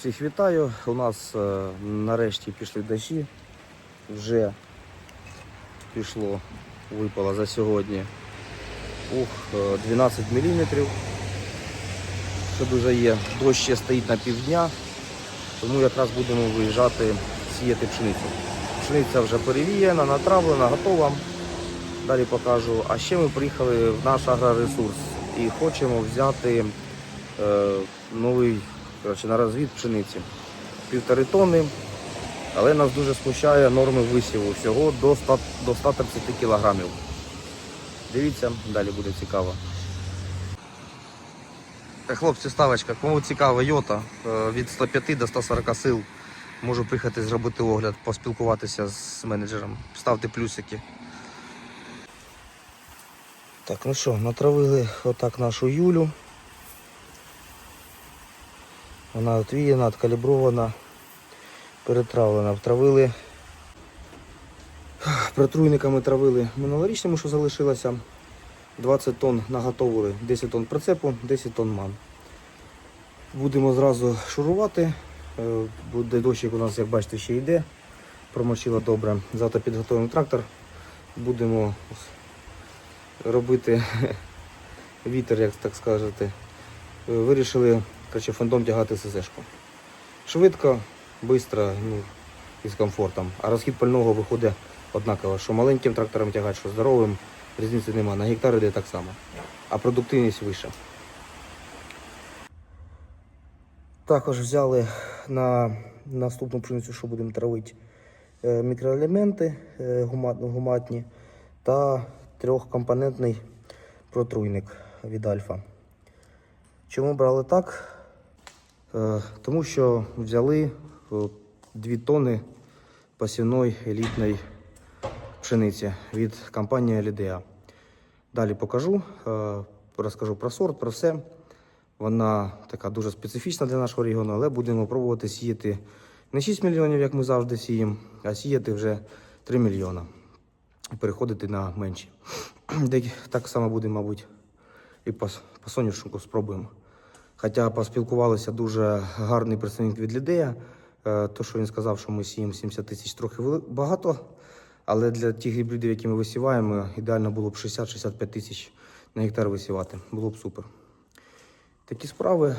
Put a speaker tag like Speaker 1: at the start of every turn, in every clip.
Speaker 1: Всіх вітаю. У нас е, нарешті пішли дощі. Вже пішло, випало за сьогодні. Ух, е, 12 мм. Що дуже є. Дощ ще стоїть на півдня, тому якраз будемо виїжджати сіяти пшеницю. Пшениця вже перевіяна, натравлена, готова. Далі покажу. А ще ми приїхали в наш агроресурс і хочемо взяти е, новий коротше, на розвід пшениці. Півтори тонни. Але нас дуже смущає норми висіву всього до 100, до 130 кілограмів. Дивіться, далі буде цікаво. Так, хлопці, ставочка, кому цікава йота е, від 105 до 140 сил. Можу приїхати зробити огляд, поспілкуватися з менеджером. Ставте плюсики. Так, ну що, натравили отак нашу Юлю. Вона отвіяна, откалібрована, перетравлена. Втравили. Протруйниками травили минулорічному, що залишилося. 20 тонн наготовили, 10 тонн прицепу, 10 тонн ман. Будемо зразу шурувати. Е, Буде дощик у нас, як бачите, ще йде. Промочило добре. Завтра підготуємо трактор. Будемо робити вітер, як так скажете. Е, Вирішили коротше, фондом тягати СЗшку. Швидко, швидко ну, і з комфортом. А розхід пального виходить однаково, що маленьким трактором тягати, що здоровим, різниці немає. На гектар йде так само. А продуктивність вища. Також взяли на наступну пшеницю, що будемо травити, е, мікроелементи е, гуматні та трьохкомпонентний протруйник від Альфа. Чому брали так? Е, Тому що взяли 2 тонни посівної елітної пшениці від компанії Лідеа. Далі покажу, е, розкажу про сорт, про все. Вона така дуже специфічна для нашого регіону, але будемо пробувати сіяти не 6 мільйонів, як ми завжди сіємо, а сіяти вже 3 мільйона. Переходити на менші. Так само буде, мабуть, і по, по соняшнику спробуємо. Хоча поспілкувалися дуже гарний представник від Лідея. Е, То, що він сказав, що ми сіємо 70 тисяч трохи багато. Але для тих гібридів, які ми висіваємо, ідеально було б 60-65 тисяч на гектар висівати. Було б супер. Такі справи.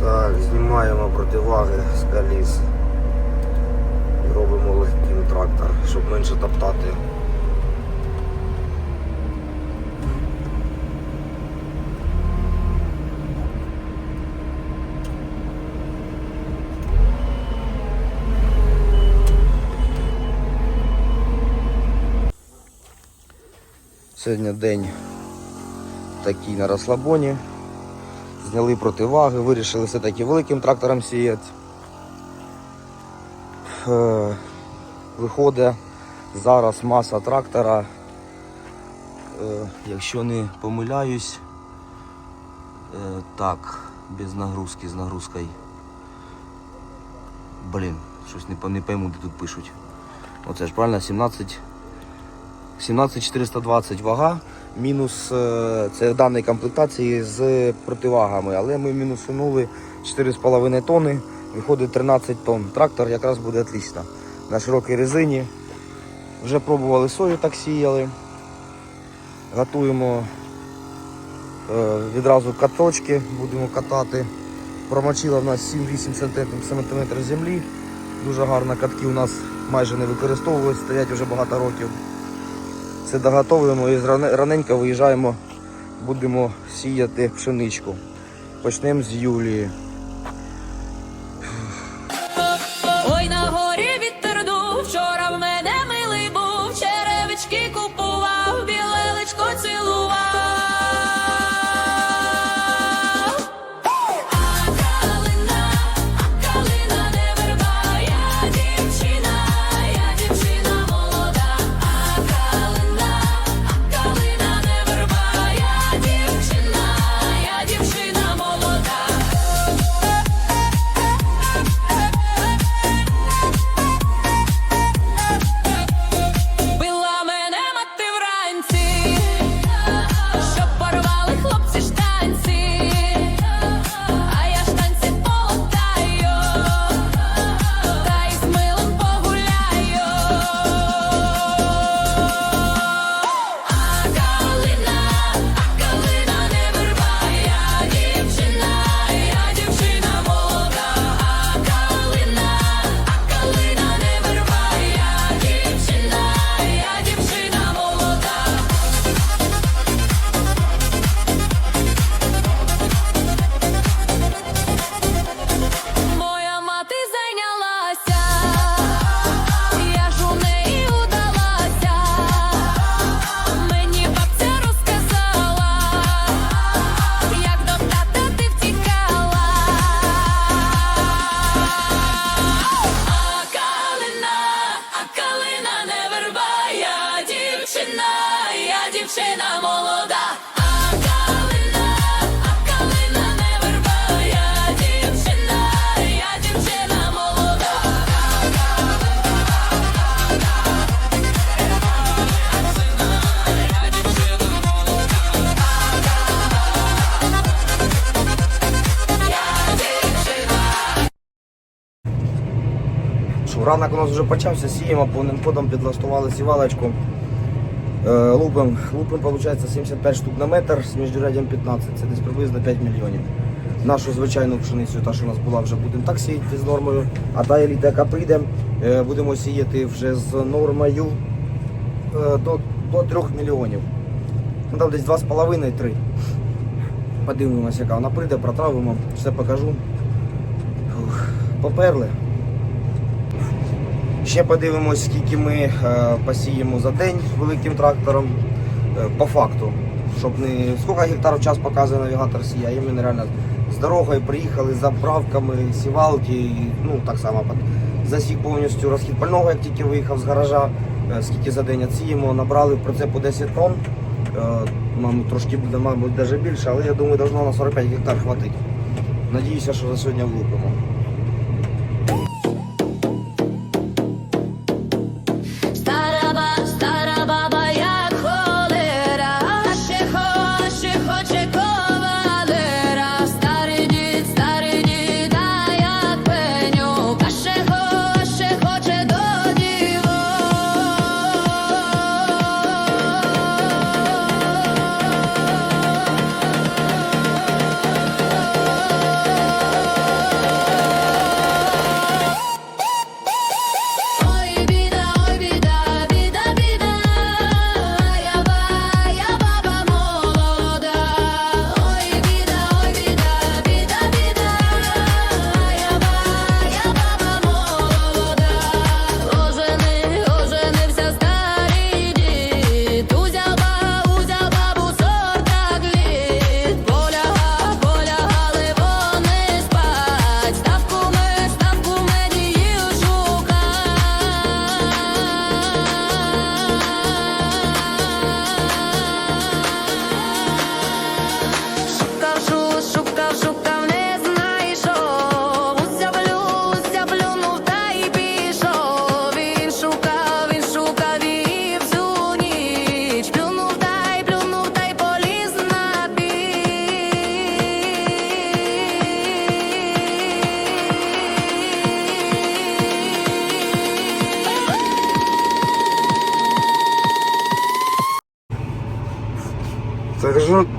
Speaker 1: Так, знімаємо противаги з коліс. І робимо легким трактор, щоб менше топтати. Сьогодні день такий на розслабоні. Зняли противаги, вирішили все-таки великим трактором сіяти. Е, Виходить зараз маса трактора, е, якщо не помиляюсь, е, так, без нагрузки, з нагрузкою. Блін, щось не пойму, де тут пишуть. Оце ж правильно, 17 17420 вага, мінус е, це в комплектації з противагами, але ми мінусунули 4,5 тонни, виходить 13 тонн. Трактор якраз буде отлично. На широкій резині. Вже пробували сою, так сіяли. Готуємо е, відразу каточки, будемо катати. Промочила в нас 7-8 см землі. Дуже гарно катки у нас майже не використовують, стоять вже багато років. Все доготовуємо і раненько виїжджаємо, будемо сіяти пшеничку. Почнемо з Юлії. Ранок у нас вже почався, сіємо повним ходом, підлаштували сівалочку. Е, лупим, лупим, виходить, 75 штук на метр, з міжряддям 15, це десь приблизно 5 мільйонів. Нашу звичайну пшеницю, та, що у нас була, вже будемо так сіяти з нормою. А еліта, яка прийде, е, будемо сіяти вже з нормою е, до, до 3 мільйонів. Ну, там десь 2,5-3. Подивимося, яка вона прийде, протравимо, все покажу. Поперли. Ще подивимось, скільки ми е, посіємо за день великим трактором е, по факту. Щоб не скільки гектар час показує навігатор сія, а іменно реально з дорогою приїхали, з заправками, сівалки, ну так само засік повністю розхід пального, як тільки виїхав з гаража, е, скільки за день сіємо, набрали в прицепу 10 тонн. Мабуть, трошки буде, мабуть, навіть більше, але я думаю, должно на 45 гектар хватить. Надіюся, що за сьогодні влупимо.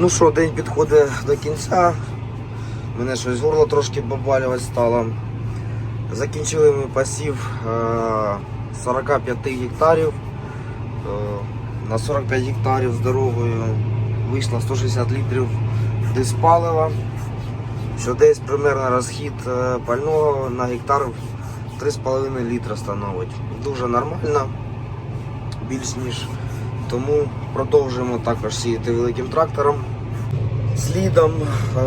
Speaker 1: Ну, що, день підходить до кінця. Мене щось горло трошки побалювати стало. Закінчили ми пасів е, 45 гектарів. Е, на 45 гектарів з дорогою вийшло 160 літрів диспалива, що десь примерно розхід е, пального на гектар 3,5 літра становить. Дуже нормально, більш ніж. Тому продовжуємо також сіяти великим трактором. Слідом, е,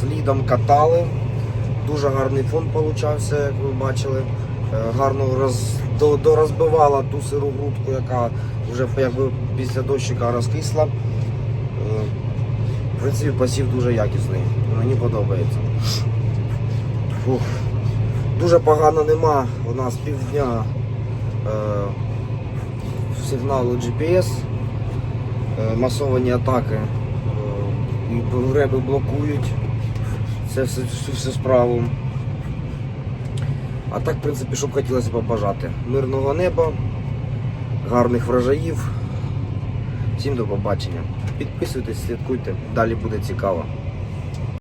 Speaker 1: слідом катали. Дуже гарний фон получався, як ви бачили. Е, гарно роз, до, дорозбивала ту сиру грудку, яка вже якби після дощика розкисла. Е, в принципі, посів дуже якісний. Мені подобається. Фух. Дуже погано нема. У нас півдня е, сигналу GPS, е, масовані атаки і греби блокують це все, все всю справу. А так, в принципі, що б хотілося побажати. Мирного неба, гарних врожаїв. Всім до побачення. Підписуйтесь, слідкуйте, далі буде цікаво.